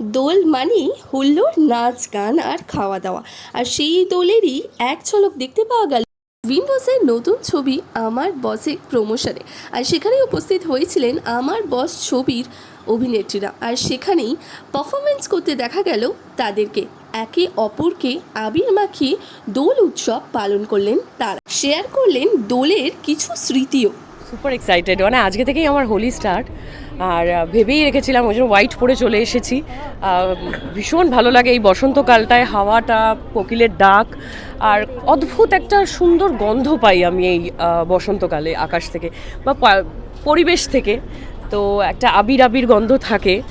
দোল মানেই হুল্লোড়, নাচ, গান আর খাওয়া দাওয়া। আর সেই দোলেরই এক ঝলক দেখতে পাওয়া গেল উইন্ডোজের নতুন ছবি আমার বসের প্রমোশনে। আর সেখানে উপস্থিত হয়েছিলেন আমার বস ছবির অভিনেত্রীরা। আর সেখানেই পারফরমেন্স করতে দেখা গেল তাদেরকে। একে অপরকে আবির মাখিয়ে দোল উৎসব পালন করলেন তারা। শেয়ার করলেন দোলের কিছু স্মৃতিও। সুপার এক্সাইটেড মানে আজকে থেকেই আমার হোলি স্টার্ট আর ভেবেই রেখেছিলাম, ওই জন্য হোয়াইট পরে চলে এসেছি। ভীষণ ভালো লাগে এই বসন্তকালটায়, হাওয়াটা, কোকিলের ডাক। আর অদ্ভুত একটা সুন্দর গন্ধ পাই আমি এই বসন্তকালে, আকাশ থেকে বা পরিবেশ থেকে। তো একটা আবির আবির গন্ধ থাকে।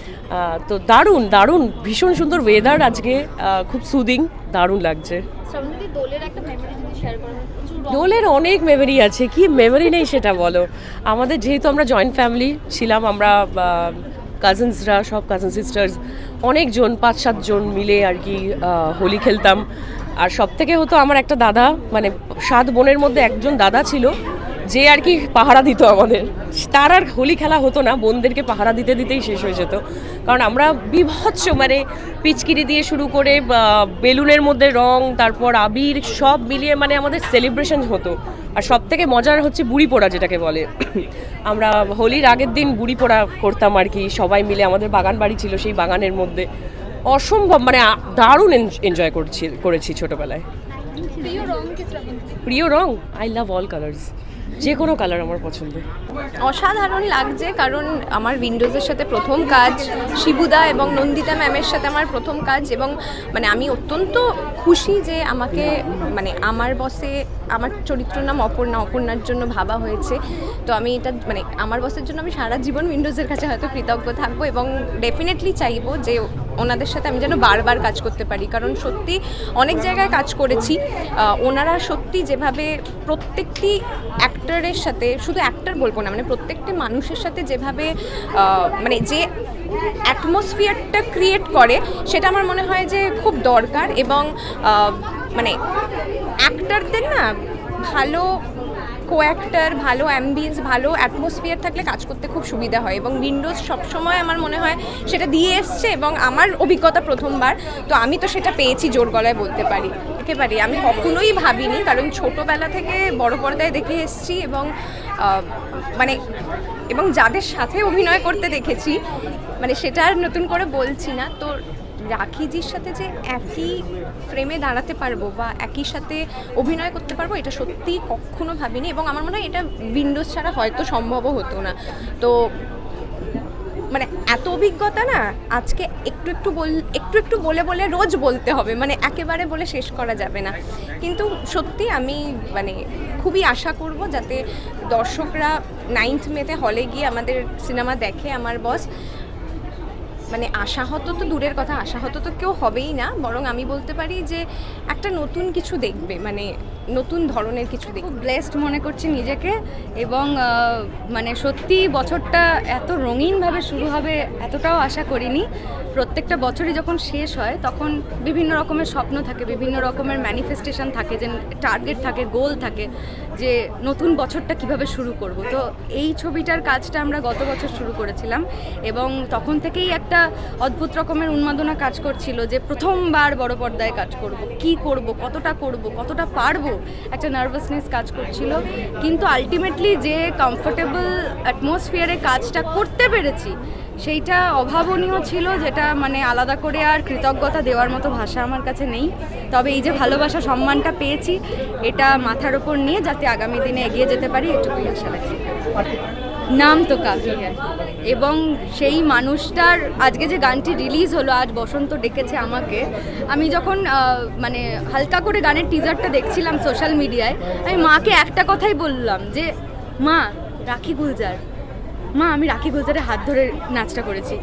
তো দারুণ দারুণ ভীষণ সুন্দর ওয়েদার আজকে খুব সুদিং দারুণ লাগছে। রং- দোলের অনেক মেমোরি আছে কি মেমোরি নেই সেটা বলো। আমাদের যেহেতু আমরা জয়েন্ট ফ্যামিলি ছিলাম আমরা কাজিনসরা সব কাজিন সিস্টার্স অনেকজন পাঁচ সাতজন মিলে আর কি হোলি খেলতাম। আর সব থেকে হতো আমার একটা দাদা মানে সাত বোনের মধ্যে একজন দাদা ছিল। যে আর কি পাহারা দিত আমাদের। তার আর হোলি খেলা হতো না বোনদেরকে পাহারা দিতে দিতেই শেষ হয়ে যেত। কারণ আমরা বিভৎস মানে পিচকিরি দিয়ে শুরু করে বেলুনের মধ্যে রং তারপর আবির সব মিলিয়ে মানে আমাদের সেলিব্রেশন হতো। আর সব থেকে মজার হচ্ছে বুড়ি পোড়া যেটাকে বলে। আমরা হোলির আগের দিন বুড়ি পোড়া করতাম আর কি সবাই মিলে আমাদের বাগান বাড়ি ছিল সেই বাগানের মধ্যে। অসম্ভব মানে দারুণ এনজয় করছি করেছি ছোটোবেলায়। প্রিয় রং আই লাভ অল কালার্স যে কোনো কালার আমার পছন্দ। অসাধারণ লাগছে কারণ আমার উইন্ডোজের সাথে প্রথম কাজ শিবুদা এবং নন্দিতা ম্যামের সাথে আমার প্রথম কাজ এবং মানে আমি অত্যন্ত খুশি যে আমাকে মানে আমার বসে আমার চরিত্র নাম অপর্ণা, অপর্ণার জন্য ভাবা হয়েছে। তো আমি এটা মানে আমার বসের জন্য আমি সারা জীবন উইন্ডোজের কাছে হয়তো কৃতজ্ঞ থাকব এবং ডেফিনেটলি চাইব যে ওনাদের সাথে আমি যেন বারবার কাজ করতে পারি। কারণ সত্যি অনেক জায়গায় কাজ করেছি ওনারা সত্যি যেভাবে প্রত্যেকটি অ্যাক্টরের সাথে, শুধু অ্যাক্টর বলব না মানে প্রত্যেকটি মানুষের সাথে যেভাবে মানে যে অ্যাটমসফিয়ারটা ক্রিয়েট করে, সেটা আমার মনে হয় যে খুব দরকার এবং মানে অ্যাক্টারদের না ভালো কো অ্যাক্টার ভালো অ্যাম্বিয়েন্স ভালো অ্যাটমসফিয়ার থাকলে কাজ করতে খুব সুবিধা হয় এবং উইন্ডোজ সবসময় আমার মনে হয় সেটা দিয়ে এসছে এবং আমার অভিজ্ঞতা প্রথমবার। তো আমি তো সেটা পেয়েছি জোর গলায় বলতে পারি। একেবারে আমি কখনোই ভাবিনি, কারণ ছোটোবেলা থেকে বড় পর্দায় দেখে এসেছি এবং মানে এবং যাদের সাথে অভিনয় করতে দেখেছি মানে সেটা আর নতুন করে বলছি না। তো রাখিজির সাথে যে একই ফ্রেমে দাঁড়াতে পারব বা একই সাথে অভিনয় করতে পারব, এটা সত্যি কখনো ভাবিনি এবং আমার মনে হয় এটা উইন্ডোজ ছাড়া হয়তো সম্ভবও হতো না। তো মানে এত অভিজ্ঞতা না, আজকে একটু একটু বল, একটু একটু বলে বলে রোজ বলতে হবে মানে একেবারে বলে শেষ করা যাবে না। কিন্তু সত্যি আমি মানে খুবই আশা করব যাতে দর্শকরা নাইন্থ মেতে হলে গিয়ে আমাদের সিনেমা দেখে, আমার বস মানে আশাহত তো দূরের কথা, আশাহত তো কেউ হবেই না। বরং আমি বলতে পারি যে একটা নতুন কিছু দেখবে মানে নতুন ধরনের কিছু খুব ব্লেসড মনে করছি নিজেকে এবং মানে সত্যি বছরটা এত রঙিনভাবে শুরু হবে এতটাও আশা করিনি। প্রত্যেকটা বছরই যখন শেষ হয় তখন বিভিন্ন রকমের স্বপ্ন থাকে, বিভিন্ন রকমের ম্যানিফেস্টেশন থাকে, যে টার্গেট থাকে গোল থাকে, যে নতুন বছরটা কীভাবে শুরু করব। তো এই ছবিটার কাজটা আমরা গত বছর শুরু করেছিলাম এবং তখন থেকেই একটা অদ্ভুত রকমের উন্মাদনা কাজ করছিল যে প্রথমবার বড় পর্দায় কাজ করব, কি করব, কতটা করব, কতটা পারব? একটা নার্ভাসনেস কাজ করছিল। কিন্তু আলটিমেটলি যে কমফোর্টেবল অ্যাটমসফিয়ারে কাজটা করতে পেরেছি, সেইটা অভাবনীয় ছিল, যেটা মানে আলাদা করে আর কৃতজ্ঞতা দেওয়ার মতো ভাষা আমার কাছে নেই। তবে এই যে ভালোবাসা, সম্মানটা পেয়েছি, এটা মাথার ওপর নিয়ে যাতে আগামী দিনে এগিয়ে যেতে পারি, এটুকুই আশা রাখি। নাম তো কাফি হ্যাঁ এবং সেই মানুষটার আজকে যে গানটি রিলিজ হলো, আজ বসন্ত ডেকেছে আমাকে, আমি যখন মানে হালকা করে গানের টিজারটা দেখছিলাম সোশ্যাল মিডিয়ায় আমি মাকে একটা কথাই বললাম যে, মা, রাখি গুলজার। মা, আমি রাখি গুলজারের হাত ধরে নাচটা করেছি।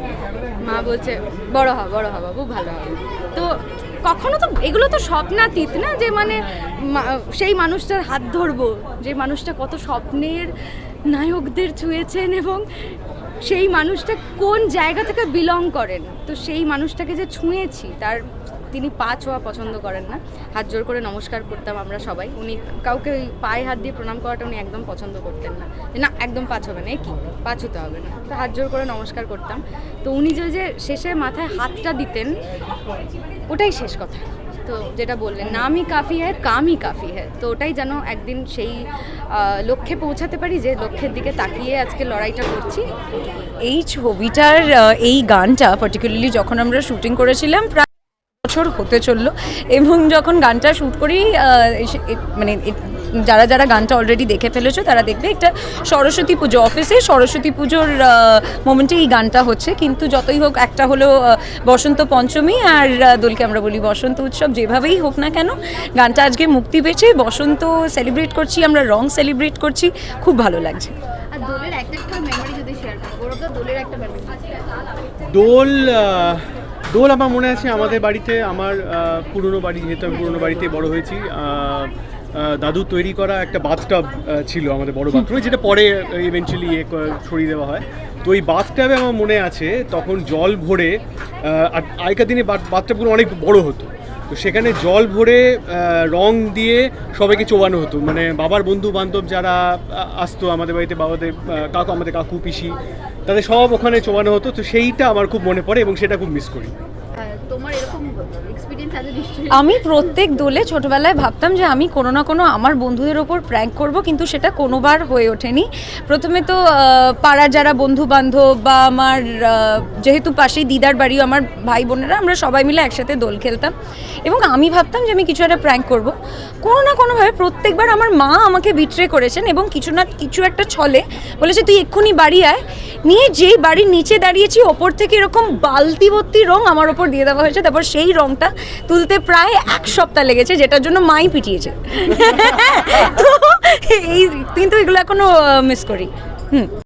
মা বলছে, বড় হ বড় হ বাবু, ভালো হবে। তো কখনো তো, এগুলো তো স্বপ্নাতীত না যে মানে সেই মানুষটার হাত ধরবো, যে মানুষটা কত স্বপ্নের নায়কদের ছুঁয়েছেন এবং সেই মানুষটা কোন জায়গা থেকে বিলং করেন? তো সেই মানুষটাকে যে ছুঁয়েছি, তার তিনি পা ছোঁয়া পছন্দ করেন না। হাত জোর করে নমস্কার করতাম আমরা সবাই। উনি কাউকে ওই পায়ে হাত দিয়ে প্রণাম করাটা উনি একদম পছন্দ করতেন না। না, একদম পা হবে না। কি? পা ছুতে হবে না। তো হাত জোর করে নমস্কার করতাম। তো উনি যে যে শেষে মাথায় হাতটা দিতেন, ওটাই শেষ কথা। তো যেটা বললেন, নামই কাফি হ্যায়, কামই কাফি হ্যায়। তো ওটাই যেন একদিন সেই লক্ষ্যে পৌঁছাতে পারি যে লক্ষ্যের দিকে তাকিয়ে আজকে লড়াইটা করছি। এই ছবিটার এই গানটা পার্টিকুলারলি যখন আমরা শুটিং করেছিলাম, প্রায় বছর হতে চলল এবং যখন গানটা শ্যুট করি মানে যারা যারা গানটা অলরেডি দেখে ফেলেছো তারা দেখবে একটা সরস্বতী পুজো অফিসে সরস্বতী পুজোর মোমেন্টে এই গানটা হচ্ছে। কিন্তু যতই হোক একটা হলো বসন্ত পঞ্চমী আর দোলকে আমরা বলি বসন্ত উৎসব। যেভাবেই হোক না কেন গানটা আজকে মুক্তি পেয়েছে। বসন্ত সেলিব্রেট করছি আমরা রং সেলিব্রেট করছি। খুব ভালো লাগছে। আর দোলের একটা একটা মেমোরি যদি শেয়ার দোলের একটা দোল দোল আমার মনে আছে আমাদের বাড়িতে। আমার পুরনো বাড়ি যেহেতু আমি পুরনো বাড়িতে বড় হয়েছি দাদু তৈরি করা একটা বাথটাব ছিল আমাদের বড় বাথরুমে, যেটা পরে ইভেনচুয়ালি ইয়ে সরিয়ে দেওয়া হয়। তো ওই বাথটাবে আমার মনে আছে, তখন জল ভরে আর আগেকার দিনে বাথটাবগুলো অনেক বড় হতো। তো সেখানে জল ভরে রং দিয়ে সবাইকে চোবানো হতো। মানে বাবার বন্ধু বান্ধব যারা আসতো আমাদের বাড়িতে, বাবাদের কাকু, আমাদের কাকু, পিসি, তাদের সব ওখানে চোবানো হতো। তো সেইটা আমার খুব মনে পড়ে এবং সেটা খুব মিস করি তোমার এরকম এক্সপিরিয়েন্স আছে নিশ্চয়ই আমি প্রত্যেক দোলে ছোটবেলায় ভাবতাম যে আমি কোনো না কোনো আমার বন্ধুদের ওপর প্র্যাঙ্ক করব, কিন্তু সেটা কোনোবার হয়ে ওঠেনি। প্রথমে তো পাড়ার যারা বন্ধু বান্ধব বা আমার যেহেতু পাশেই দিদার বাড়িও, আমার ভাই বোনেরা, আমরা সবাই মিলে একসাথে দোল খেলতাম। এবং আমি ভাবতাম যে আমি কিছু একটা প্র্যাঙ্ক করব। কোনো না কোনোভাবে প্রত্যেকবার আমার মা আমাকে বিট্রে করেছেন এবং কিছু না, কিছু একটা ছলে বলেছে, তুই এক্ষুনি বাড়ি আয়। নিয়ে যেই বাড়ির নিচে দাঁড়িয়েছি, ওপর থেকে এরকম বালতি ভর্তি রং আমার ওপর দিয়ে দেওয়া হয়েছে। তারপর সেই রংটা তুলতে প্রায় এক সপ্তাহ লেগেছে, যেটার জন্য মাই পিটিয়েছে। তো এই কিন্তু এগুলো এখনও মিস করি। হুম।